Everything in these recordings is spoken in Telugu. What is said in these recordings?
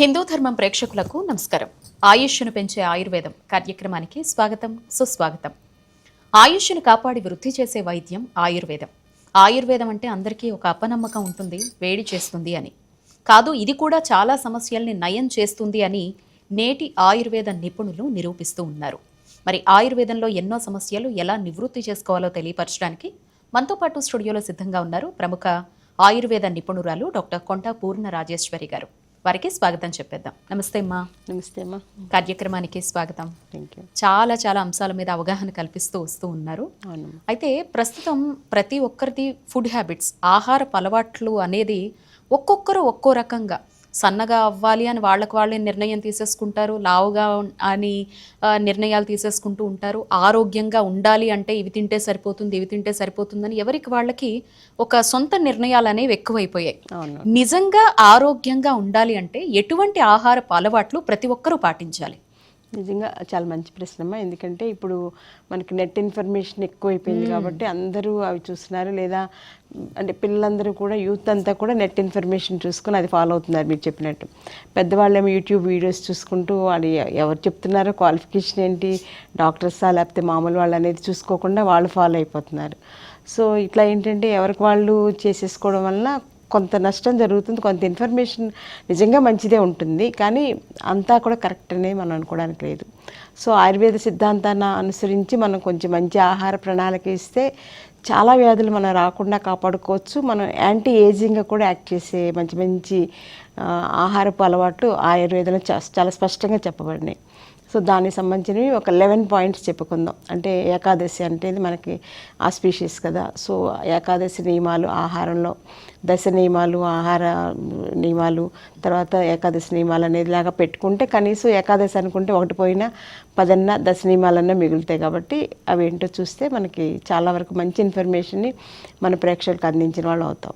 హిందూ ధర్మం ప్రేక్షకులకు నమస్కారం. ఆయుష్ను పెంచే ఆయుర్వేదం కార్యక్రమానికి స్వాగతం సుస్వాగతం. ఆయుష్ను కాపాడి వృద్ధి చేసే వైద్యం ఆయుర్వేదం. ఆయుర్వేదం అంటే అందరికీ ఒక అపనమ్మకం ఉంటుంది వేడి చేస్తుంది అని. కాదు ఇది కూడా చాలా సమస్యల్ని నయం చేస్తుంది అని నేటి ఆయుర్వేద నిపుణులు నిరూపిస్తూ ఉన్నారు. మరి ఆయుర్వేదంలో ఎన్నో సమస్యలు ఎలా నివృత్తి చేసుకోవాలో తెలియపరచడానికి మనతో పాటు స్టూడియోలో సిద్ధంగా ఉన్నారు ప్రముఖ ఆయుర్వేద నిపుణురాలు డాక్టర్ కొంట పూర్ణ రాజేశ్వరి గారు. వారికి స్వాగతం చెప్పేద్దాం. నమస్తే అమ్మా. నమస్తే అమ్మా. కార్యక్రమానికి స్వాగతం. థ్యాంక్ యూ చాలా చాలా అంశాల మీద అవగాహన కల్పిస్తూ వస్తూ ఉన్నారు. అయితే ప్రస్తుతం ప్రతి ఒక్కరిది ఫుడ్ హ్యాబిట్స్ ఆహారపు అలవాట్లు అనేది ఒక్కొక్కరు ఒక్కో రకంగా సన్నగా అవ్వాలి అని వాళ్ళకు వాళ్ళే నిర్ణయం తీసేసుకుంటారు లావుగా అని నిర్ణయాలు తీసేసుకుంటూ ఉంటారు. ఆరోగ్యంగా ఉండాలి అంటే ఇవి తింటే సరిపోతుంది ఇవి తింటే సరిపోతుందని ఎవరికి వాళ్ళకి ఒక సొంత నిర్ణయాలు అనేవి ఎక్కువైపోయాయి. నిజంగా ఆరోగ్యంగా ఉండాలి అంటే ఎటువంటి ఆహారపు అలవాట్లు ప్రతి ఒక్కరూ పాటించాలి. నిజంగా చాలా మంచి ప్రశ్న అమ్మా ఎందుకంటే ఇప్పుడు మనకి నెట్ ఇన్ఫర్మేషన్ ఎక్కువైపోయింది కాబట్టి అందరూ అవి చూస్తున్నారు. లేదా అంటే పిల్లలందరూ కూడా యూత్ అంతా కూడా నెట్ ఇన్ఫర్మేషన్ చూసుకొని అది ఫాలో అవుతున్నారు మీరు చెప్పినట్టు. పెద్దవాళ్ళేమో యూట్యూబ్ వీడియోస్ చూసుకుంటూ అది ఎవరు చెప్తున్నారో క్వాలిఫికేషన్ ఏంటి డాక్టర్సా లేకపోతే మామూలు వాళ్ళు అనేది చూసుకోకుండా వాళ్ళు ఫాలో అయిపోతున్నారు. సో ఇట్లా ఏంటంటే ఎవరికి వాళ్ళు చేసేసుకోవడం వలన కొంత నష్టం జరుగుతుంది కొంత ఇన్ఫర్మేషన్ నిజంగా మంచిదే ఉంటుంది. కానీ అంతా కూడా కరెక్ట్ అనే మనం అనుకోవడానికి లేదు. సో ఆయుర్వేద సిద్ధాంతాన్ని అనుసరించి మనం కొంచెం మంచి ఆహార ప్రణాళిక ఇస్తే చాలా వ్యాధులు మనం రాకుండా కాపాడుకోవచ్చు. మనం యాంటీ ఏజింగ్గా కూడా యాక్ట్ చేసే మంచి మంచి ఆహారపు అలవాట్లు ఆయుర్వేదంలో చాలా స్పష్టంగా చెప్పబడినాయి. సో దానికి సంబంధించినవి ఒక లెవెన్ పాయింట్స్ చెప్పుకుందాం. అంటే ఏకాదశి అంటే మనకి ఆస్పీషియస్ కదా. సో ఏకాదశి నియమాలు ఆహారంలో దశ నియమాలు ఆహార నియమాలు తర్వాత ఏకాదశి నియమాలు అనేది లాగా పెట్టుకుంటే కనీసం ఏకాదశి అనుకుంటే ఒకటి పోయినా పదన్న దశ నియమాలన్నా మిగులుతాయి కాబట్టి అవి ఏంటో చూస్తే మనకి చాలా వరకు మంచి ఇన్ఫర్మేషన్ని మన ప్రేక్షకులకు అందించిన వాళ్ళు అవుతాం.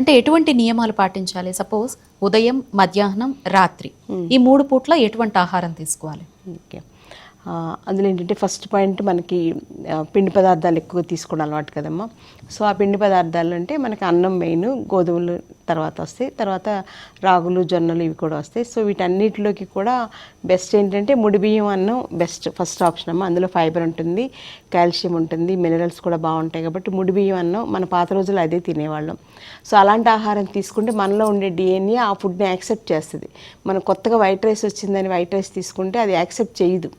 అంటే ఎటువంటి నియమాలు పాటించాలి? సపోజ్ ఉదయం మధ్యాహ్నం రాత్రి. ఈ మూడు పూట్ల ఎటువంటి ఆహారం తీసుకోవాలి? ఓకే. అందులో ఏంటంటే ఫస్ట్ పాయింట్ మనకి పిండి పదార్థాలు ఎక్కువ తీసుకోవడం అలవాటు కదమ్మా. సో ఆ పిండి పదార్థాలు అంటే మనకి అన్నం మెయిన్ గోధుమలు తర్వాత వస్తాయి. తర్వాత రాగులు జొన్నలు ఇవి కూడా వస్తాయి. సో వీటన్నిటిలోకి కూడా బెస్ట్ ఏంటంటే ముడి బియ్యం అన్నం బెస్ట్ ఫస్ట్ ఆప్షన్ అమ్మా. అందులో ఫైబర్ ఉంటుంది. కాల్షియం ఉంటుంది మినరల్స్ కూడా బాగుంటాయి కాబట్టి ముడి బియ్యం అన్నం మన పాత రోజుల్లో అదే తినేవాళ్ళం. సో అలాంటి ఆహారం తీసుకుంటే మనలో ఉండే డిఎన్ఏ ఆ ఫుడ్ని యాక్సెప్ట్ చేస్తుంది. మనం కొత్తగా వైట్ రైస్ వచ్చిందని వైట్ రైస్ తీసుకుంటే అది యాక్సెప్ట్ చేయదు.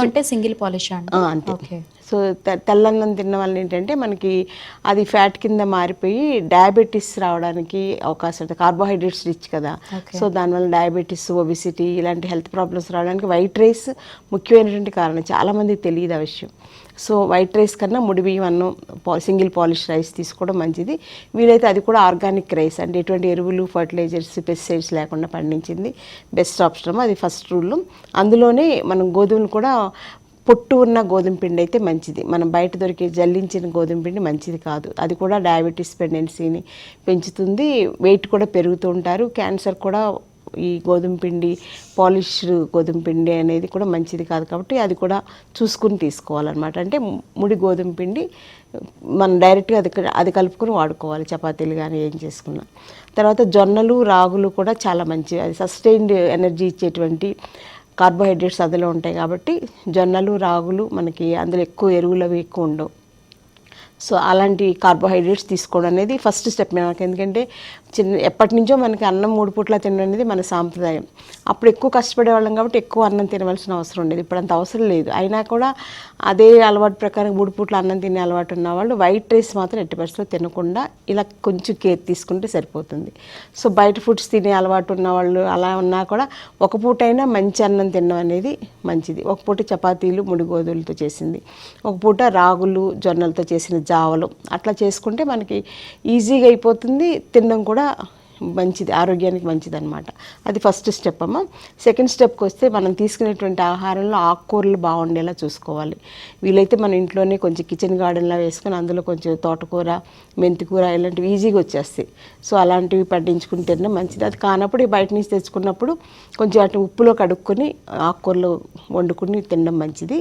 అంటే సింగిల్ పాలిష్ అంతే. సో తెల్లన్నం తిన్న వల్ల ఏంటంటే మనకి అది ఫ్యాట్ కింద మారిపోయి డయాబెటీస్ రావడానికి అవకాశం ఉంటుంది. కార్బోహైడ్రేట్స్ రిచ్ కదా. సో దానివల్ల డయాబెటీస్ ఒబిసిటీ ఇలాంటి హెల్త్ ప్రాబ్లమ్స్ రావడానికి వైట్ రైస్ ముఖ్యమైనటువంటి కారణం. చాలామందికి తెలియదు ఆ విషయం. సో వైట్ రైస్ కన్నా ముడి బియ్యం అన్నం సింగిల్ పాలిష్ రైస్ తీసుకోవడం మంచిది. వీలైతే అది కూడా ఆర్గానిక్ రైస్ అంటే ఎటువంటి ఎరువులు ఫర్టిలైజర్స్ పెస్టిసైడ్స్ లేకుండా పండించింది. బెస్ట్ ఆప్షన్ అది ఫస్ట్ రూల్. అందులోనే మనం గోధుమలు కూడా పొట్టు ఉన్న గోధుమ పిండి అయితే మంచిది. మనం బయట దొరికే జల్లించిన గోధుమ పిండి మంచిది కాదు. అది కూడా డయాబెటీస్ పెండెన్సీని పెంచుతుంది. వెయిట్ కూడా పెరుగుతూ ఉంటారు. క్యాన్సర్ కూడా ఈ గోధుమ పిండి పాలిష్డ్ గోధుమ పిండి అనేది కూడా మంచిది కాదు కాబట్టి అది కూడా చూసుకుని తీసుకోవాలన్నమాట. అంటే ముడి గోధుమ పిండి మనం డైరెక్ట్గా అది అది కలుపుకొని వాడుకోవాలి చపాతీలు కానీ ఏం చేసుకున్నా. తర్వాత జొన్నలు రాగులు కూడా చాలా మంచివి అది సస్టైన్డ్ ఎనర్జీ ఇచ్చేటువంటి కార్బోహైడ్రేట్స్ అందులో ఉంటాయి కాబట్టి జొన్నలు రాగులు మనకి అందులో ఎక్కువ ఎరువులు అవి ఎక్కువ ఉండవు. సో అలాంటి కార్బోహైడ్రేట్స్ తీసుకోవడం అనేది ఫస్ట్ స్టెప్ మనకి ఎందుకంటే చిన్న ఎప్పటి నుంచో మనకి అన్నం మూడు పూట్ల తినడం అనేది మన సాంప్రదాయం. అప్పుడు ఎక్కువ కష్టపడే వాళ్ళం కాబట్టి ఎక్కువ అన్నం తినవలసిన అవసరం ఉండేది. ఇప్పుడు అంత అవసరం లేదు. అయినా కూడా అదే అలవాటు ప్రకారం మూడు పూట్ల అన్నం తినే అలవాటు ఉన్న వాళ్ళు వైట్ రైస్ మాత్రం ఎట్టి పరిస్థితుల్లో తినకుండా ఇలా కొంచెం కేర్ తీసుకుంటే సరిపోతుంది. సో బయట ఫుడ్స్ తినే అలవాటు ఉన్న వాళ్ళు అలా ఉన్నా కూడా ఒక పూట అయినా మంచి అన్నం తినడం అనేది మంచిది. ఒక పూట చపాతీలు ముడిగోధులతో చేసింది. ఒక పూట రాగులు జొన్నలతో చేసిన జావలు. అట్లా చేసుకుంటే మనకి ఈజీగా అయిపోతుంది తినడం కూడా మంచిది ఆరోగ్యానికి మంచిది అనమాట అది ఫస్ట్ స్టెప్ అమ్మ. సెకండ్ స్టెప్కి వస్తే మనం తీసుకునేటువంటి ఆహారంలో ఆకుకూరలు బాగుండేలా చూసుకోవాలి. వీలైతే మన ఇంట్లోనే కొంచెం కిచెన్ గార్డెన్లా వేసుకొని అందులో కొంచెం తోటకూర మెంతికూర ఇలాంటివి ఈజీగా వచ్చేస్తాయి. సో అలాంటివి పండించుకుని తినడం మంచిది. అది కానప్పుడు బయట నుంచి తెచ్చుకున్నప్పుడు కొంచెం అటు ఉప్పులో కడుక్కొని ఆకుకూరలు వండుకుని తినడం మంచిది.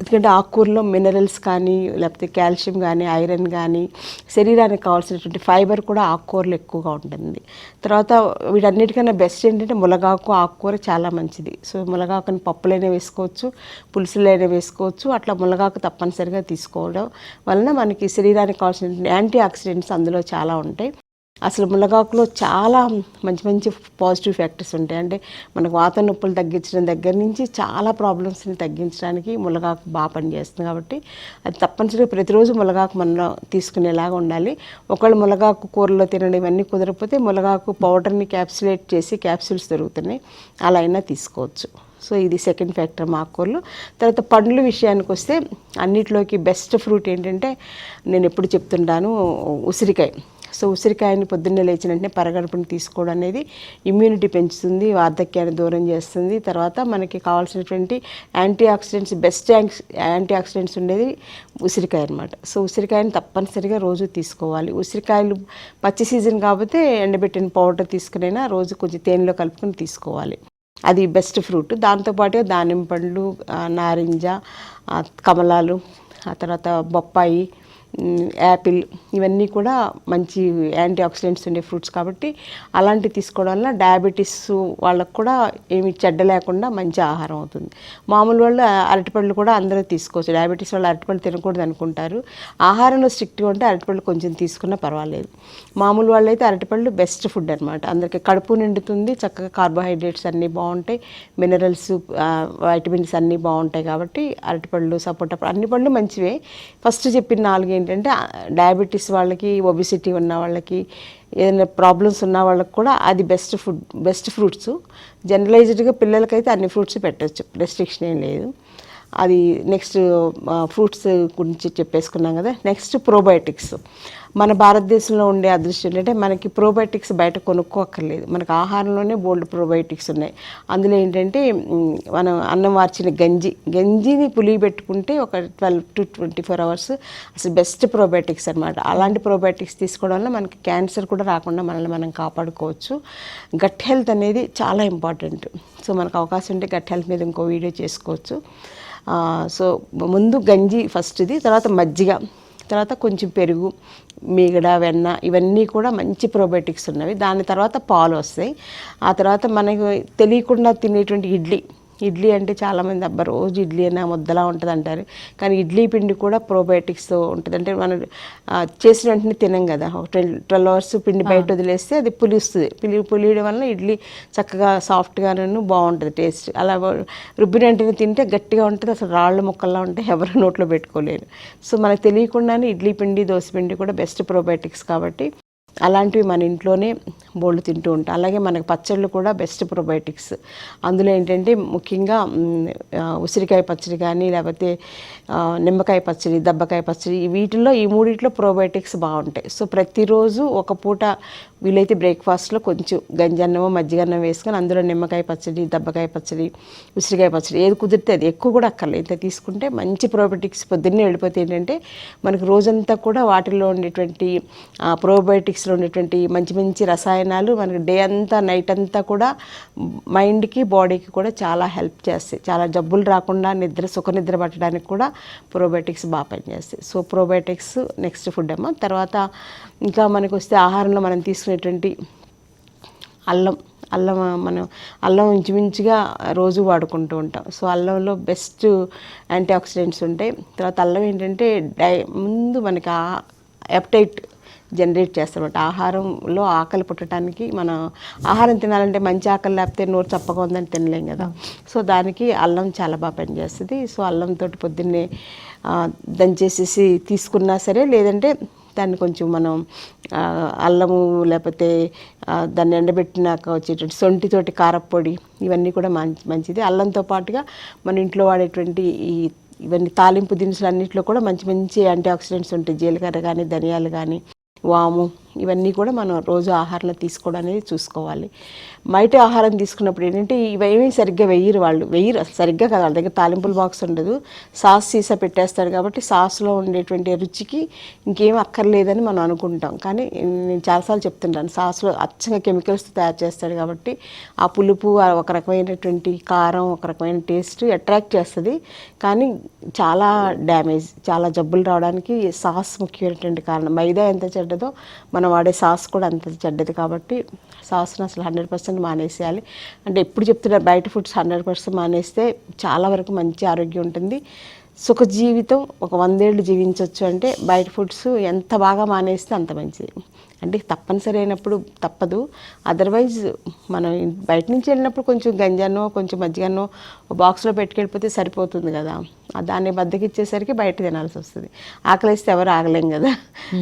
ఎందుకంటే ఆకుకూరలో మినరల్స్ కానీ లేకపోతే కాల్షియం కానీ ఐరన్ కానీ శరీరానికి కావాల్సినటువంటి ఫైబర్ కూడా ఆకుకూరలు ఎక్కువగా ఉంటుంది. తర్వాత వీటన్నిటికన్నా బెస్ట్ ఏంటంటే ములగాకు ఆకుకూర చాలా మంచిది. సో ములగాకుని పప్పులైనా వేసుకోవచ్చు పులుసులైనా వేసుకోవచ్చు అట్లా ములగాకు తప్పనిసరిగా తీసుకోవడం వలన మనకి శరీరానికి కావాల్సిన యాంటీ ఆక్సిడెంట్స్ అందులో చాలా ఉంటాయి. అసలు మునగాకులో చాలా మంచి మంచి పాజిటివ్ ఫ్యాక్టర్స్ ఉంటాయి. అంటే మనకు వాత నొప్పులు తగ్గించడం దగ్గర నుంచి చాలా ప్రాబ్లమ్స్ని తగ్గించడానికి మునగాకు బాగా పనిచేస్తుంది కాబట్టి అది తప్పనిసరిగా ప్రతిరోజు మునగాకు మనం తీసుకునేలాగా ఉండాలి. ఒకళ్ళు మునగాకు కూరలో తినడం ఇవన్నీ కుదరకపోతే మునగాకు పౌడర్ని క్యాప్సులేట్ చేసి క్యాప్సూల్స్ దొరుకుతున్నాయి. అలా అయినా తీసుకోవచ్చు. సో ఇది సెకండ్ ఫ్యాక్టర్ మా ఆకుకూరలు తర్వాత పండ్ల విషయానికి వస్తే అన్నిటిలోకి బెస్ట్ ఫ్రూట్ ఏంటంటే నేను ఎప్పుడు చెప్తుంటాను ఉసిరికాయ. సో ఉసిరికాయని పొద్దున్నే లేచిన వెంటనే పరగడుపుని తీసుకోవడం అనేది ఇమ్యూనిటీ పెంచుతుంది వార్ధక్యాన్ని దూరం చేస్తుంది. తర్వాత మనకి కావాల్సినటువంటి anti oxidants best anti oxidants ఉండేది ఉసిరికాయ అనమాట సో ఉసిరికాయని తప్పనిసరిగా రోజు తీసుకోవాలి. ఉసిరికాయలు పచ్చి సీజన్ కాకపోతే ఎండబెట్టిన పౌడర్ తీసుకునైనా రోజు కొంచెం తేనెలో కలుపుకొని తీసుకోవాలి. అది బెస్ట్ ఫ్రూట్ దాంతోపాటు దానిమ్మ పండ్లు నారింజ కమలాలు ఆ తర్వాత బొప్పాయి యాపిల్ ఇవన్నీ కూడా మంచి యాంటీ ఆక్సిడెంట్స్ ఉండే ఫ్రూట్స్ కాబట్టి అలాంటివి తీసుకోవడం వల్ల డయాబెటీస్ వాళ్ళకు కూడా ఏమి చెడ్డ లేకుండా మంచి ఆహారం అవుతుంది. మామూలు వాళ్ళు అరటిపళ్ళు కూడా అందరూ తీసుకోవచ్చు. డయాబెటీస్ వాళ్ళు అరటిపళ్ళు తినకూడదు అనుకుంటారు. ఆహారంలో స్ట్రిక్ట్గా ఉంటే అరటిపళ్ళు కొంచెం తీసుకున్నా పర్వాలేదు. మామూలు వాళ్ళు అయితే అరటిపళ్ళు బెస్ట్ ఫుడ్ అనమాట అందరికి కడుపు నిండుతుంది చక్కగా కార్బోహైడ్రేట్స్ అన్నీ బాగుంటాయి మినరల్స్ వైటమిన్స్ అన్నీ బాగుంటాయి కాబట్టి అరటిపళ్ళు సపోటా అన్ని పళ్ళు మంచివే. ఫస్ట్ చెప్పిన నాలుగు ఏంటంటే డయాబెటీస్ వాళ్ళకి ఒబిసిటీ ఉన్న వాళ్ళకి ఏదైనా ప్రాబ్లమ్స్ ఉన్న వాళ్ళకి కూడా అది బెస్ట్ ఫుడ్ బెస్ట్ ఫ్రూట్స్ జనరలైజ్డ్గా పిల్లలకైతే అన్ని ఫ్రూట్స్ పెట్టచ్చు. రెస్ట్రిక్షన్ ఏం లేదు. అది నెక్స్ట్ ఫ్రూట్స్ గురించి చెప్పేసుకున్నాం కదా. నెక్స్ట్ ప్రోబయోటిక్స్ మన భారతదేశంలో ఉండే అదృష్టం ఏంటంటే మనకి ప్రోబయోటిక్స్ బయట కొనుక్కోక్కర్లేదు. మనకు ఆహారంలోనే బోల్డ్ ప్రోబయోటిక్స్ ఉన్నాయి. అందులో ఏంటంటే మనం అన్నం వార్చిన గంజి గంజిని పులియబెట్టుకుంటే ఒక twelve to twenty four hours అసలు బెస్ట్ ప్రోబయోటిక్స్ అనమాట అలాంటి ప్రోబయోటిక్స్ తీసుకోవడం వల్ల మనకి క్యాన్సర్ కూడా రాకుండా మనల్ని మనం కాపాడుకోవచ్చు. గట్ హెల్త్ అనేది చాలా ఇంపార్టెంట్ సో మనకు అవకాశం ఉంటే గట్ హెల్త్ మీద ఇంకో వీడియో చేసుకోవచ్చు. సో ముందు గంజి ఫస్ట్ది తర్వాత మజ్జిగ తర్వాత కొంచెం పెరుగు మీగడ వెన్న ఇవన్నీ కూడా మంచి ప్రోబయోటిక్స్ ఉన్నవి. దాని తర్వాత పాలు వస్తాయి. ఆ తర్వాత మనకు తెలియకుండా తినేటువంటి ఇడ్లీ ఇడ్లీ అంటే చాలామంది అబ్బా రోజు ఇడ్లీ అయినా ముద్దలా ఉంటుంది అంటారు కానీ ఇడ్లీ పిండి కూడా ప్రోబయోటిక్స్తో ఉంటుంది. అంటే మనం చేసిన వెంటనే తినం కదా. ఒక ట్వెల్వ్ ట్వెల్వ్ అవర్స్ పిండి బయట వదిలేస్తే అది పులిస్తుంది. పులి పులియడం వల్ల ఇడ్లీ చక్కగా సాఫ్ట్గాను బాగుంటుంది టేస్ట్. అలా రుబ్బిన వెంటనే తింటే గట్టిగా ఉంటుంది. అసలు రాళ్ళ ముక్కల్లా ఉంటే ఎవరు నోట్లో పెట్టుకోలేరు. సో మనకు తెలియకుండానే ఇడ్లీ పిండి దోశ పిండి కూడా బెస్ట్ ప్రోబయోటిక్స్ కాబట్టి అలాంటివి మన ఇంట్లోనే బోళ్ళు తింటూ ఉంటాం అలాగే మనకు పచ్చళ్ళు కూడా బెస్ట్ ప్రొబయోటిక్స్ అందులో ఏంటంటే ముఖ్యంగా ఉసిరికాయ పచ్చడి కానీ లేకపోతే నిమ్మకాయ పచ్చడి దబ్బకాయ పచ్చడి వీటిల్లో ఈ మూడిట్లో ప్రోబయోటిక్స్ బాగుంటాయి. సో ప్రతిరోజు ఒక పూట వీలైతే బ్రేక్ఫాస్ట్లో కొంచెం గంజన్నమో మజ్జిగన్నం వేసుకొని అందులో నిమ్మకాయ పచ్చడి దబ్బకాయ పచ్చడి ఉసిరికాయ పచ్చడి ఏది కుదిరితే అది ఎక్కువ కూడా అక్కర్లేదు. ఇంత తీసుకుంటే మంచి ప్రోబయోటిక్స్ పొద్దున్నే వెళ్ళిపోతే ఏంటంటే మనకు రోజంతా కూడా వాటిల్లో ఉండేటువంటి ప్రోబయోటిక్స్ ప్రోబయోటిక్స్లో ఉండేటువంటి మంచి మంచి రసాయనాలు మనకి డే అంతా నైట్ అంతా కూడా మైండ్కి బాడీకి కూడా చాలా హెల్ప్ చేస్తాయి. చాలా జబ్బులు రాకుండా నిద్ర సుఖ నిద్ర పట్టడానికి కూడా ప్రోబయోటిక్స్ బాగా పనిచేస్తాయి. సో ప్రోబయోటిక్స్ నెక్స్ట్ ఫుడ్ అమ్మ. తర్వాత ఇంకా మనకు వస్తే ఆహారంలో మనం తీసుకునేటువంటి అల్లం. అల్లం మనం అల్లం ఇంచుమించుగా రోజు వాడుకుంటూ ఉంటాం. సో అల్లంలో బెస్ట్ యాంటీ ఆక్సిడెంట్స్ ఉంటాయి. తర్వాత అల్లం ఏంటంటే డై ముందు మనకి ఎప్టైట్ జనరేట్ చేస్తారన్నమాట. ఆహారంలో ఆకలి పుట్టడానికి మనం ఆహారం తినాలంటే మంచి ఆకలి లేకపోతే నోరు చప్పగా ఉందని తినలేం కదా. సో దానికి అల్లం చాలా బాగా పనిచేస్తుంది. సో అల్లంతో పొద్దున్నే దంచేసేసి తీసుకున్నా సరే లేదంటే దాన్ని కొంచెం మనం అల్లము లేకపోతే దాన్ని ఎండబెట్టినాక వచ్చేటువంటి సొంటితోటి కారప్పొడి ఇవన్నీ కూడా మంచి మంచిది. అల్లంతో పాటుగా మన ఇంట్లో వాడేటువంటి ఈ ఇవన్నీ తాలింపు దినుసులు అన్నింటిలో కూడా మంచి మంచి యాంటీ ఆక్సిడెంట్స్ ఉంటాయి. జీలకర్ర కానీ ధనియాలు కానీ వాము ఇవన్నీ కూడా మనం రోజు ఆహారంలో తీసుకోవడం అనేది చూసుకోవాలి. బయట ఆహారం తీసుకున్నప్పుడు ఏంటంటే ఇవేమీ సరిగ్గా వెయ్యరు వాళ్ళు. వెయ్యరు సరిగ్గా కాదు. వాళ్ళ దగ్గర తాలింపుల బాక్స్ ఉండదు. సాస్ సీసా పెట్టేస్తారు కాబట్టి సాస్లో ఉండేటువంటి రుచికి ఇంకేం అక్కర్లేదని మనం అనుకుంటాం. కానీ నేను చాలాసార్లు చెప్తుంటాను సాస్లో అచ్చంగా కెమికల్స్తో తయారు చేస్తాడు కాబట్టి ఆ పులుపు ఒక రకమైనటువంటి కారం ఒక రకమైన టేస్ట్ అట్రాక్ట్ చేస్తుంది. కానీ చాలా డ్యామేజ్ చాలా జబ్బులు రావడానికి సాస్ ముఖ్యమైనటువంటి కారణం. మైదా ఎంత చెడ్డదో మన వాడే సాస్ కూడా అంత చెడ్డది కాబట్టి సాస్ను అసలు హండ్రెడ్ పర్సెంట్ మానేసేయాలి. అంటే ఎప్పుడు చెప్తున్నారు బయట ఫుడ్స్ హండ్రెడ్ పర్సెంట్ మానేస్తే చాలా వరకు మంచి ఆరోగ్యం ఉంటుంది. సుఖ జీవితం ఒక వందేళ్ళు జీవించవచ్చు అంటే బయట ఫుడ్స్ ఎంత బాగా మానేస్తే అంత మంచిది. అంటే తప్పనిసరి అయినప్పుడు తప్పదు. అదర్వైజ్ మనం బయట నుంచి వెళ్ళినప్పుడు కొంచెం గంజానో కొంచెం మజ్జిగనో బాక్స్లో పెట్టుకెళ్ళిపోతే సరిపోతుంది కదా. దాన్ని బద్దకిచ్చేసరికి బయట తినాల్సి వస్తుంది. ఆకలిస్తే ఎవరు ఆగలేం కదా.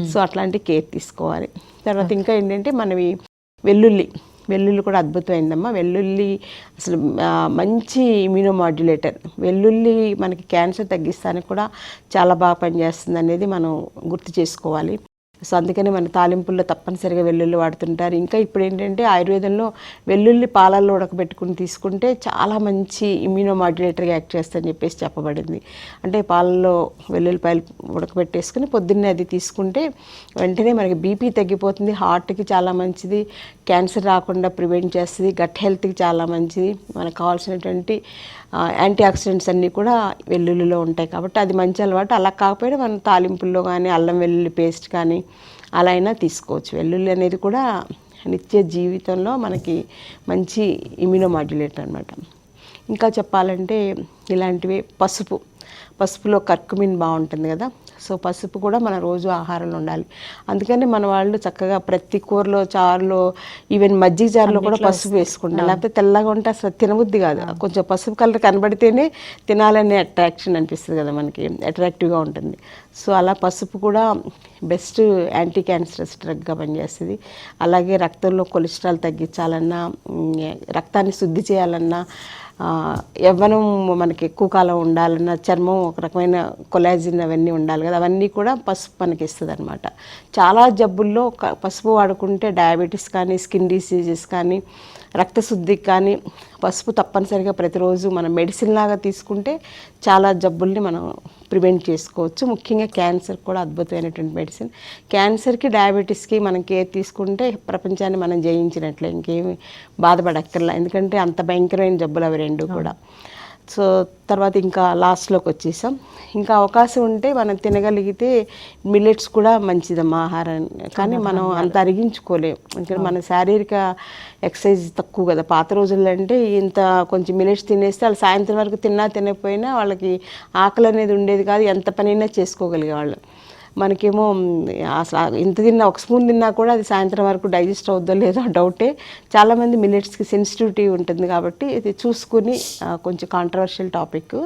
సో అట్లాంటి కేర్ తీసుకోవాలి. తర్వాత ఇంకా ఏంటంటే మనవి వెల్లుల్లి. వెల్లుల్లి కూడా అద్భుతమైందమ్మా. వెల్లుల్లి అసలు మంచి ఇమ్యూనోమాడ్యులేటర్ వెల్లుల్లి మనకి క్యాన్సర్ తగ్గిస్తానికి కూడా చాలా బాగా పనిచేస్తుంది అనేది మనం గుర్తు చేసుకోవాలి. సో అందుకని మన తాలింపుల్లో తప్పనిసరిగా వెల్లుల్లి వాడుతుంటారు. ఇంకా ఇప్పుడు ఏంటంటే ఆయుర్వేదంలో వెల్లుల్లి పాలల్లో ఉడకబెట్టుకుని తీసుకుంటే చాలా మంచి ఇమ్యూనోమాడ్యులేటర్గా యాక్ట్ చేస్తుందని చెప్పేసి చెప్పబడింది. అంటే పాలల్లో వెల్లుల్లిపాయలు ఉడకబెట్టేసుకుని పొద్దున్నే అది తీసుకుంటే వెంటనే మనకి బీపీ తగ్గిపోతుంది హార్ట్కి చాలా మంచిది క్యాన్సర్ రాకుండా ప్రివెంట్ చేస్తుంది గట్ హెల్త్కి చాలా మంచిది. మనకు కావాల్సినటువంటి యాంటీ ఆక్సిడెంట్స్ అన్నీ కూడా వెల్లుల్లిలో ఉంటాయి కాబట్టి అది మంచి అలవాటు. అలా కాకపోయినా మనం తాలింపుల్లో కానీ అల్లం వెల్లుల్లి పేస్ట్ కానీ అలా అయినా తీసుకోవచ్చు. వెల్లుల్లి అనేది కూడా నిత్య జీవితంలో మనకి మంచి ఇమ్యూనోమాడ్యులేటర్ అనమాట ఇంకా చెప్పాలంటే ఇలాంటివి పసుపు. పసుపులో కర్కుమిన్ బాగుంటుంది కదా సో పసుపు కూడా మన రోజు ఆహారంలో ఉండాలి. అందుకని మన వాళ్ళు చక్కగా ప్రతి కూరలో చారులో ఈవెన్ మజ్జిగ చారులో కూడా పసుపు వేసుకుంటారు. లేకపోతే తెల్లగా ఉంటే అసలు తినబుద్ధి కాదు. కొంచెం పసుపు కలర్ కనబడితేనే తినాలనే అట్రాక్షన్ అనిపిస్తుంది కదా మనకి. అట్రాక్టివ్గా ఉంటుంది. సో అలా పసుపు కూడా బెస్ట్ యాంటీ క్యాన్సరస్ డ్రగ్గా పనిచేస్తుంది. అలాగే రక్తంలో కొలెస్ట్రాల్ తగ్గించాలన్నా రక్తాన్ని శుద్ధి చేయాలన్నా యవ్వనం మనకి ఎక్కువ కాలం ఉండాలన్న చర్మం ఒక రకమైన కొలాజిన్ అవన్నీ ఉండాలి కదా అవన్నీ కూడా పసుపు మనకి ఇస్తుంది అనమాట చాలా జబ్బుల్లో పసుపు వాడుకుంటే డయాబెటీస్ కానీ స్కిన్ డిసీజెస్ కానీ రక్తశుద్ధికి కానీ పసుపు తప్పనిసరిగా ప్రతిరోజు మనం మెడిసిన్ లాగా తీసుకుంటే చాలా జబ్బుల్ని మనం ప్రివెంట్ చేసుకోవచ్చు. ముఖ్యంగా క్యాన్సర్ కూడా అద్భుతమైనటువంటి మెడిసిన్. క్యాన్సర్కి డయాబెటీస్కి మనం కేర్ తీసుకుంటే ప్రపంచాన్ని మనం జయించినట్లే. ఇంకేమి బాధపడక్కర్లా. ఎందుకంటే అంత భయంకరమైన జబ్బులు అవి రెండు కూడా. సో తర్వాత ఇంకా లాస్ట్లోకి వచ్చేసాం. ఇంకా అవకాశం ఉంటే మనం తినగలిగితే మిల్లెట్స్ కూడా మంచిదమ్మా ఆహారం. కానీ మనం అంత అరిగించుకోలేం. ఎందుకంటే మన శారీరక ఎక్సర్సైజ్ తక్కువ కదా. పాత రోజుల్లో అంటే ఇంత కొంచెం మిల్లెట్స్ తినేస్తే వాళ్ళు సాయంత్రం వరకు తిన్నా తినకపోయినా వాళ్ళకి ఆకలి అనేది ఉండేది కాదు. ఎంత పనైనా చేసుకోగలిగే వాళ్ళు మనకేమో అసలు ఇంత తిన్నా ఒక స్పూన్ తిన్నా కూడా అది సాయంత్రం వరకు డైజెస్ట్ అవుద్దో లేదో డౌటే. చాలామంది మిల్లెట్స్కి సెన్సిటివిటీ ఉంటుంది కాబట్టి ఇది చూసుకుని కొంచెం కాంట్రవర్షియల్ టాపిక్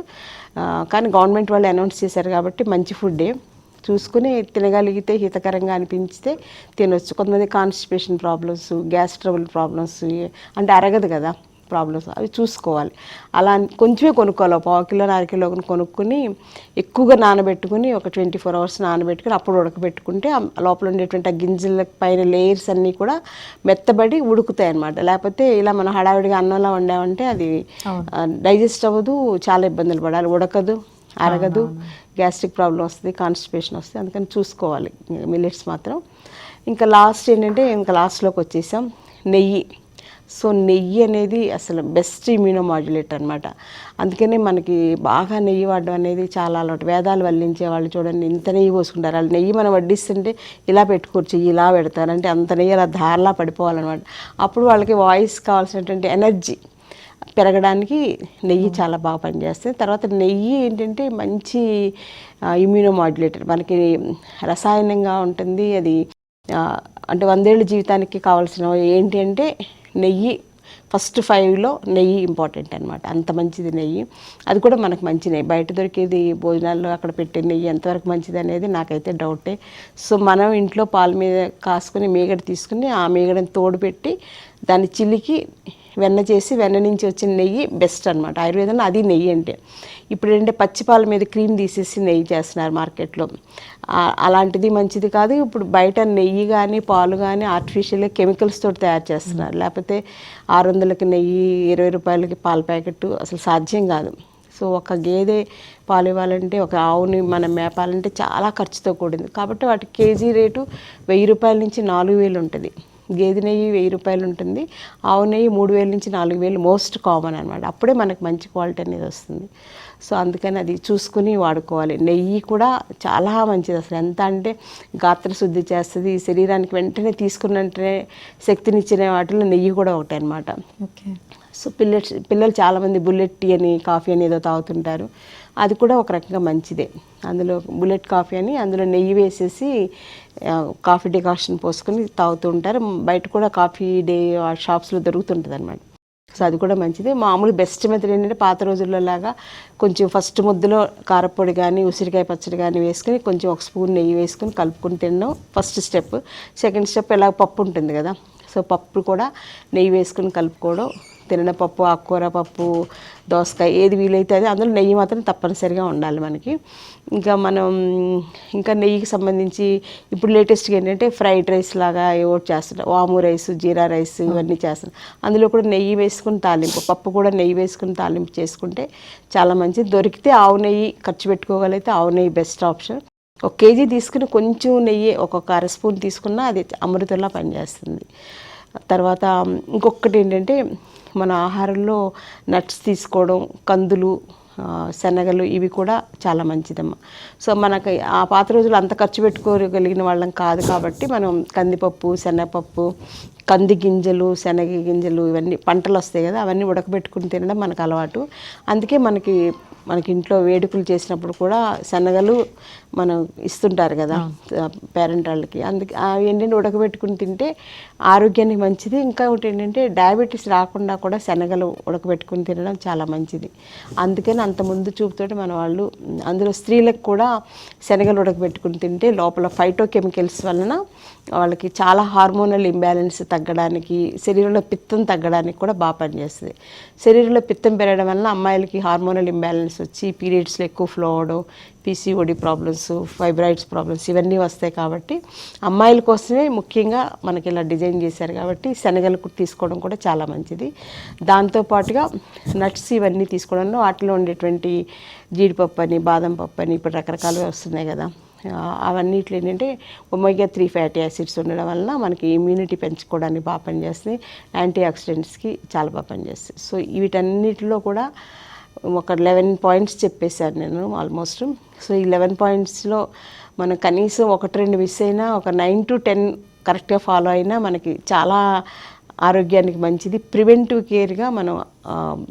కానీ గవర్నమెంట్ వాళ్ళు అనౌన్స్ చేశారు కాబట్టి మంచి ఫుడ్డే. చూసుకుని తినగలిగితే హితకరంగా అనిపించితే తినొచ్చు. కొంతమంది constipation problems gas trouble problems అంటే అరగదు కదా. ప్రాబ్లమ్స్ అవి చూసుకోవాలి. అలా కొంచెమే కొనుక్కోవాలి. పావు కిలో అర కిలో కొనుక్కుని ఎక్కువగా నానబెట్టుకుని ఒక ట్వంటీ ఫోర్ అవర్స్ నానబెట్టుకుని అప్పుడు ఉడకబెట్టుకుంటే లోపల ఉండేటువంటి ఆ గింజల పైన లేయర్స్ అన్నీ కూడా మెత్తబడి ఉడుకుతాయి అన్నమాట లేకపోతే ఇలా మనం హడావిడిగా అన్నంలా వండామంటే అది డైజెస్ట్ అవ్వదు చాలా ఇబ్బందులు పడాలి. ఉడకదు అరగదు గ్యాస్ట్రిక్ ప్రాబ్లం వస్తుంది కాన్స్టిపేషన్ వస్తుంది. అందుకని చూసుకోవాలి. మిల్లెట్స్ మాత్రం. ఇంకా లాస్ట్ ఏంటంటే ఇంకా లాస్ట్లోకి వచ్చేసాం. నెయ్యి. సో నెయ్యి అనేది అసలు బెస్ట్ ఇమ్యూనోమాడ్యులేటర్ అనమాట అందుకనే మనకి బాగా నెయ్యి వాడడం అనేది చాలా అలవాటు. వేదాలు వల్లించే వాళ్ళు చూడండి ఇంత నెయ్యి పోసుకుంటారు. వాళ్ళు నెయ్యి మనం వడ్డిస్తుంటే ఇలా పెట్టుకోవచ్చు ఇలా పెడతారంటే అంత నెయ్యి అలా ధారలా పడిపోవాలన్నమాట. అప్పుడు వాళ్ళకి వాయిస్ కావాల్సినటువంటి ఎనర్జీ పెరగడానికి నెయ్యి చాలా బాగా పనిచేస్తుంది తర్వాత నెయ్యి ఏంటంటే మంచి ఇమ్యూనో మాడ్యులేటర్ మనకి రసాయనంగా ఉంటుంది. అది అంటే వందేళ్ళ జీవితానికి కావాల్సిన ఏంటి అంటే నెయ్యి ఫస్ట్ ఫైవ్లో నెయ్యి ఇంపార్టెంట్ అనమాట అంత మంచిది నెయ్యి. అది కూడా మనకు మంచి నెయ్యి. బయట దొరికేది భోజనాల్లో అక్కడ పెట్టే నెయ్యి ఎంతవరకు మంచిది అనేది నాకైతే డౌటే సో మనం ఇంట్లో పాల మీద కాసుకుని మీగడ తీసుకుని ఆ మీగడని తోడు పెట్టి దాన్ని చిలికి వెన్న చేసి వెన్న నుంచి వచ్చిన నెయ్యి బెస్ట్ అనమాట ఆయుర్వేదంలో అది నెయ్యి అంటే. ఇప్పుడు ఏంటంటే పచ్చిపాల మీద క్రీమ్ తీసేసి నెయ్యి చేస్తున్నారు మార్కెట్లో. అలాంటిది మంచిది కాదు. ఇప్పుడు బయట నెయ్యి కానీ పాలు కానీ ఆర్టిఫిషియల్గా కెమికల్స్ తోటి తయారు చేస్తున్నారు. లేకపోతే ఆరు వందలకి నెయ్యి ఇరవై రూపాయలకి పాల ప్యాకెట్ అసలు సాధ్యం కాదు. సో ఒక గేదె పాలు ఇవ్వాలంటే ఒక ఆవుని మనం మేపాలంటే చాలా ఖర్చుతో కూడింది. కాబట్టి వాటి కేజీ రేటు వెయ్యి రూపాయల నుంచి నాలుగు వేలు ఉంటుంది. గేదె నెయ్యి వెయ్యి రూపాయలు ఉంటుంది. ఆవు నెయ్యి మూడు వేల నుంచి నాలుగు వేలు మోస్ట్ కామన్ అనమాట అప్పుడే మనకు మంచి క్వాలిటీ అనేది వస్తుంది. సో అందుకని అది చూసుకుని వాడుకోవాలి. నెయ్యి కూడా చాలా మంచిది అసలు. ఎంత అంటే గాత్ర శుద్ధి చేస్తుంది. శరీరానికి వెంటనే తీసుకున్న వెంటనే శక్తినిచ్చిన వాటిలో నెయ్యి కూడా ఒకటి అనమాట ఓకే. సో పిల్లలు పిల్లలు చాలామంది బుల్లెట్ టీ అని కాఫీ అని ఏదో తాగుతుంటారు. అది కూడా ఒక రకంగా మంచిదే. అందులో బుల్లెట్ కాఫీ అని అందులో నెయ్యి వేసేసి కాఫీ డికాషన్ పోసుకొని తాగుతూ ఉంటారు. బయట కూడా కాఫీ డే షాప్స్లో దొరుకుతుంటుంది అనమాట సో అది కూడా మంచిది. మామూలు బెస్ట్ మెథడ్ ఏంటంటే పాత రోజుల్లో లాగా కొంచెం ఫస్ట్ ముద్దలో కారపొడి కానీ ఉసిరికాయ పచ్చడి కానీ వేసుకొని కొంచెం ఒక స్పూన్ నెయ్యి వేసుకొని కలుపుకొని తినడం ఫస్ట్ స్టెప్ సెకండ్ స్టెప్ ఎలా పప్పు ఉంటుంది కదా. సో పప్పు కూడా నెయ్యి వేసుకొని కలుపుకోవడం. తినడం పప్పు ఆకుకూర పప్పు దోసకాయ ఏది వీలైతే అది అందులో నెయ్యి మాత్రం తప్పనిసరిగా ఉండాలి మనకి. ఇంకా మనం ఇంకా నెయ్యికి సంబంధించి ఇప్పుడు లేటెస్ట్గా ఏంటంటే ఫ్రైడ్ రైస్ లాగా ఏవో చేస్తుంటాం వాము రైస్ జీరా రైస్ ఇవన్నీ చేస్తాం అందులో కూడా నెయ్యి వేసుకుని తాలింపు పప్పు కూడా నెయ్యి వేసుకుని తాలింపు చేసుకుంటే చాలా మంచిది. దొరికితే ఆవు నెయ్యి ఖర్చు పెట్టుకోగలిగితే ఆవు నెయ్యి బెస్ట్ ఆప్షన్. ఒక కేజీ తీసుకుని కొంచెం నెయ్యి ఒక్కొక్క అర స్పూన్ తీసుకున్నా అది అమృతంలా పనిచేస్తుంది. తర్వాత ఇంకొకటి ఏంటంటే మన ఆహారంలో నట్స్ తీసుకోవడం కందులు శనగలు ఇవి కూడా చాలా మంచిదమ్మా. సో మనకి ఆ పాత రోజులు అంత ఖర్చు పెట్టుకోగలిగిన వాళ్ళం కాదు కాబట్టి మనం కందిపప్పు శనగపప్పు కంది గింజలు శనగ గింజలు ఇవన్నీ పంటలు వస్తాయి కదా అవన్నీ ఉడకబెట్టుకుని తినడం మనకు అలవాటు. అందుకే మనకి మనకి ఇంట్లో వేడుకలు చేసినప్పుడు కూడా శనగలు మనం ఇస్తుంటారు కదా పేరెంట్ వాళ్ళకి. అందుకే అవి ఏంటంటే ఉడకబెట్టుకుని తింటే ఆరోగ్యానికి మంచిది. ఇంకా ఒకటి ఏంటంటే డయాబెటీస్ రాకుండా కూడా శనగలు ఉడకబెట్టుకుని తినడం చాలా మంచిది. అందుకని అంత ముందు చూపుతోటి మన వాళ్ళు అందులో స్త్రీలకు కూడా శనగలు ఉడకబెట్టుకుని తింటే లోపల ఫైటో కెమికల్స్ వలన వాళ్ళకి చాలా హార్మోనల్ ఇంబ్యాలెన్స్ తగ్గడానికి శరీరంలో పిత్తం తగ్గడానికి కూడా బాగా పనిచేస్తుంది. శరీరంలో పిత్తం పెరగడం వలన అమ్మాయిలకి హార్మోనల్ ఇంబ్యాలెన్స్ వచ్చి పీరియడ్స్లో ఎక్కువ ఫ్లో అవడం పీసీఓడి ప్రాబ్లమ్స్ ఫైబ్రాయిడ్స్ ప్రాబ్లమ్స్ ఇవన్నీ వస్తాయి కాబట్టి అమ్మాయిల కోసమే ముఖ్యంగా మనకి ఇలా డిజైన్ చేశారు కాబట్టి శనగలు తీసుకోవడం కూడా చాలా మంచిది. దాంతోపాటుగా నట్స్ ఇవన్నీ తీసుకోవడంలో వాటిలో ఉండేటువంటి జీడిపప్పు అని బాదం పప్పు అని ఇప్పుడు రకరకాలుగా వస్తున్నాయి కదా. అవన్నిట్లు అవన్నిట్లో ఏంటంటే ఒమేగా త్రీ ఫ్యాటీ యాసిడ్స్ ఉండడం వలన మనకి ఇమ్యూనిటీ పెంచుకోవడానికి బాగా పనిచేస్తుంది యాంటీ ఆక్సిడెంట్స్కి చాలా బాగా పనిచేస్తాయి. సో వీటన్నిటిలో కూడా ఒక లెవెన్ పాయింట్స్ చెప్పేశాను నేను ఆల్మోస్ట్ సో ఈ లెవెన్ పాయింట్స్లో మనం కనీసం ఒకటి రెండు మిస్ అయినా ఒక నైన్ టు టెన్ కరెక్ట్గా ఫాలో అయినా మనకి చాలా ఆరోగ్యానికి మంచిది. ప్రివెంటివ్ కేర్గా మనం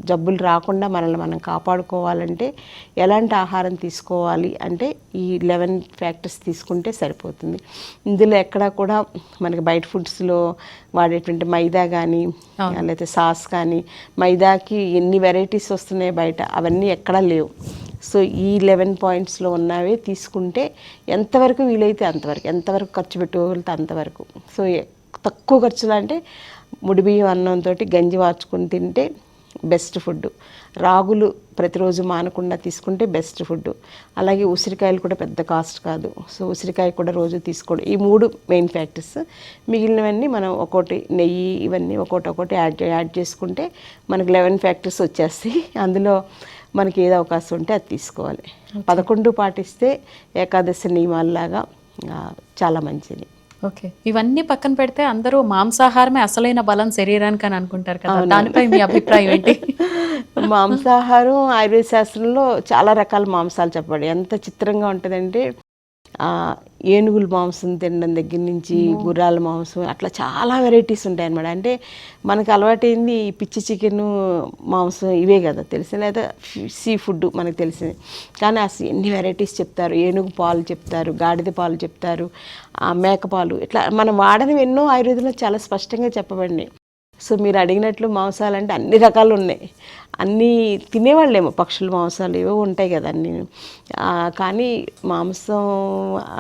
జబ్బులు రాకుండా మనల్ని మనం కాపాడుకోవాలంటే ఎలాంటి ఆహారం తీసుకోవాలి అంటే ఈ లెవెన్ ఫ్యాక్టర్స్ తీసుకుంటే సరిపోతుంది. ఇందులో ఎక్కడా కూడా మనకి బయట ఫుడ్స్లో వాడేటువంటి మైదా కానీ లేకపోతే సాస్ కానీ మైదాకి ఎన్ని వెరైటీస్ వస్తున్నాయి బయట అవన్నీ ఎక్కడా లేవు. సో ఈ లెవెన్ పాయింట్స్లో ఉన్నవే తీసుకుంటే ఎంతవరకు వీలైతే అంతవరకు ఎంతవరకు ఖర్చు పెట్టుకోగలిగితే అంతవరకు. సో తక్కువ ఖర్చులు అంటే ముడి బియ్యం అన్నంతో గంజి వార్చుకుని తింటే బెస్ట్ ఫుడ్ రాగులు ప్రతిరోజు మానకుండా తీసుకుంటే బెస్ట్ ఫుడ్ అలాగే ఉసిరికాయలు కూడా పెద్ద కాస్ట్ కాదు. సో ఉసిరికాయ కూడా రోజు తీసుకోవడం ఈ మూడు మెయిన్ ఫ్యాక్టర్స్. మిగిలినవన్నీ మనం ఒక్కోటి నెయ్యి ఇవన్నీ ఒక్కోటి ఒక్కోటి యాడ్ యాడ్ చేసుకుంటే మనకి లెవెన్ ఫ్యాక్టర్స్ వచ్చేస్తాయి. అందులో మనకి ఏది అవకాశం ఉంటే అది తీసుకోవాలి. పదకొండు పాటిస్తే ఏకాదశి నియమాల్లాగా చాలా మంచిది. ఓకే. ఇవన్నీ పక్కన పెడితే అందరూ మాంసాహారమే అసలైన బలం శరీరానికి అని అనుకుంటారు కదా. దానిపై మీ అభిప్రాయం ఏంటి? మాంసాహారం ఆయుర్వేద శాస్త్రంలో చాలా రకాల మాంసాలు చెప్పబడి ఎంత చిత్రంగా ఉంటుందంటే ఏనుగుల మాంసం తినడం దగ్గర నుంచి గుర్రాల మాంసం అట్లా చాలా వెరైటీస్ ఉంటాయి అనమాట అంటే మనకు అలవాటైంది ఈ పిచ్చి చికెన్ మాంసం ఇవే కదా తెలిసిన లేదా సీ ఫుడ్ మనకు తెలిసింది. కానీ అసలు ఎన్ని వెరైటీస్ చెప్తారు ఏనుగు పాలు చెప్తారు గాడిద పాలు చెప్తారు ఆ మేక పాలు ఇట్లా మనం వాడనివి ఎన్నో ఆయుర్వేదంలో చాలా స్పష్టంగా చెప్పబడినాయి. సో మీరు అడిగినట్లు మాంసాలు అంటే అన్ని రకాలు ఉన్నాయి. అన్నీ తినేవాళ్ళేమో పక్షుల మాంసాలు ఏవో ఉంటాయి కదా అన్నీ. కానీ మాంసం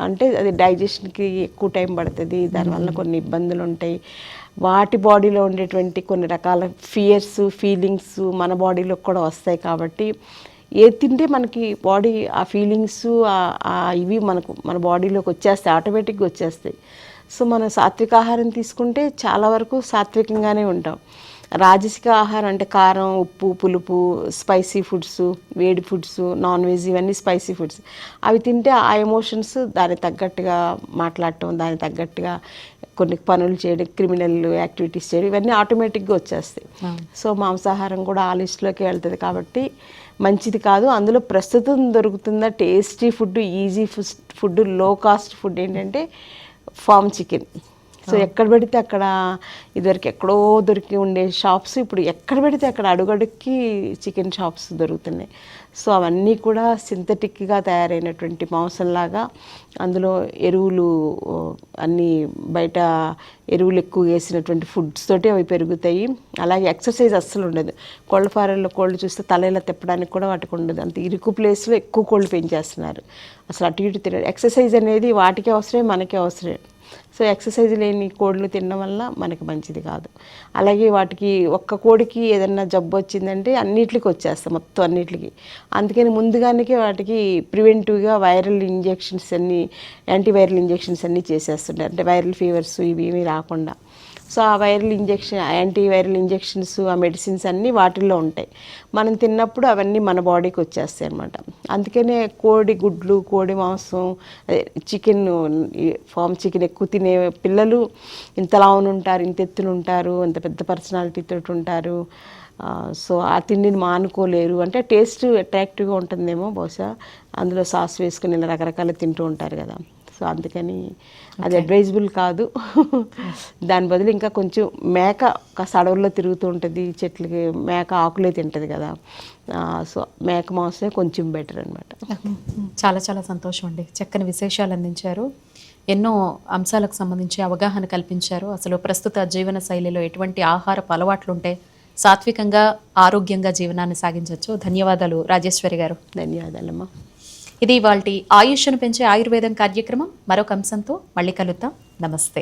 అంటే అది డైజెషన్కి ఎక్కువ టైం పడుతుంది. దానివల్ల కొన్ని ఇబ్బందులు ఉంటాయి. వాటి బాడీలో ఉండేటువంటి కొన్ని రకాల ఫియర్స్ ఫీలింగ్స్ మన బాడీలో కూడా వస్తాయి కాబట్టి ఏది తింటే మనకి బాడీ ఆ ఫీలింగ్స్ ఇవి మనకు మన బాడీలోకి వచ్చేస్తాయి ఆటోమేటిక్గా వచ్చేస్తాయి. సో మనం సాత్విక ఆహారం తీసుకుంటే చాలా వరకు సాత్వికంగానే ఉంటాం. రాజసిక ఆహారం అంటే కారం ఉప్పు పులుపు స్పైసీ ఫుడ్స్ వేడి ఫుడ్స్ నాన్ వెజ్ ఇవన్నీ స్పైసీ ఫుడ్స్ అవి తింటే ఆ ఎమోషన్స్ దానికి తగ్గట్టుగా మాట్లాడటం దానికి తగ్గట్టుగా కొన్ని పనులు చేయడం క్రిమినల్ యాక్టివిటీస్ చేయడం ఇవన్నీ ఆటోమేటిక్గా వచ్చేస్తాయి. సో మాంసాహారం కూడా ఆ లిస్టులోకి వెళ్తుంది కాబట్టి మంచిది కాదు. అందులో ప్రస్తుతం దొరుకుతున్న టేస్టీ ఫుడ్ ఈజీ ఫుడ్లో కాస్ట్ ఫుడ్ ఏంటంటే ఫామ్ చికెన్. సో ఎక్కడ పెడితే అక్కడ ఇదివరకు ఎక్కడో దొరికి ఉండే షాప్స్ ఇప్పుడు ఎక్కడ పెడితే అక్కడ అడుగడుక్కి చికెన్ షాప్స్ దొరుకుతున్నాయి. సో అవన్నీ కూడా సింథటిక్గా తయారైనటువంటి మాంసంలాగా అందులో ఎరువులు అన్నీ బయట ఎరువులు ఎక్కువ వేసినటువంటి ఫుడ్స్ తోటి అవి పెరుగుతాయి. అలాగే ఎక్సర్సైజ్ అస్సలు ఉండదు. కోళ్ళ ఫారెల్లో కోళ్ళు చూస్తే తల ఇలా తిప్పడానికి కూడా వాటికి ఉండదు. అంత ఇరుకు ప్లేస్లో ఎక్కువ కోళ్ళు పెంచేస్తున్నారు. అసలు అటు ఇటు తిరగదు ఎక్సర్సైజ్ అనేది వాటికి అవసరమే మనకి అవసరమే. సో ఎక్సర్సైజ్ లేని కోళ్ళు తినడం వల్ల మనకి మంచిది కాదు. అలాగే వాటికి ఒక్క కోడికి ఏదన్నా జబ్బు వచ్చిందంటే అన్నిటికి వచ్చేస్తాం మొత్తం అన్నిటికి అందుకని ముందుగానే వాటికి ప్రివెంటివ్గా వైరల్ ఇంజెక్షన్స్ అన్నీ యాంటీవైరల్ ఇంజెక్షన్స్ అన్నీ చేసేస్తుంటారు. అంటే వైరల్ ఫీవర్స్ ఇవి ఏమీ రాకుండా. సో ఆ viral injection anti viral injections ఆ మెడిసిన్స్ అన్నీ వాటిల్లో ఉంటాయి. మనం తిన్నప్పుడు అవన్నీ మన బాడీకి వచ్చేస్తాయి అనమాట అందుకనే కోడి గుడ్లు కోడి మాంసం చికెన్ ఫామ్ చికెన్ ఎక్కువ తినే పిల్లలు ఇంతలా ఉంటారు ఇంత ఎత్తున ఉంటారు ఇంత పెద్ద పర్సనాలిటీ తోటి ఉంటారు. సో ఆ తిండిని మానుకోలేరు. అంటే టేస్ట్ అట్రాక్టివ్గా ఉంటుందేమో బహుశా. అందులో సాస్ వేసుకుని ఇలా రకరకాల తింటూ ఉంటారు కదా. సో అందుకని అది అడ్వైజబుల్ కాదు. దాని బదులు ఇంకా కొంచెం మేక కాస్త అడవుల్లో తిరుగుతూ ఉంటుంది చెట్లకి మేక ఆకులే తింటుంది కదా. సో మేక మాంసమే కొంచెం బెటర్ అనమాట చాలా చాలా సంతోషం అండి. చక్కని విశేషాలు అందించారు. ఎన్నో అంశాలకు సంబంధించి అవగాహన కల్పించారు. అసలు ప్రస్తుత జీవన శైలిలో ఎటువంటి ఆహారపు అలవాట్లు ఉంటే సాత్వికంగా ఆరోగ్యంగా జీవనాన్ని సాగించవచ్చు ధన్యవాదాలు రాజేశ్వరి గారు. ధన్యవాదాలమ్మా. ఇది వాళ్ళ ఆయుష్ను పెంచే ఆయుర్వేదం కార్యక్రమం. మరొక అంశంతో మళ్ళీ కలుద్దాం. నమస్తే.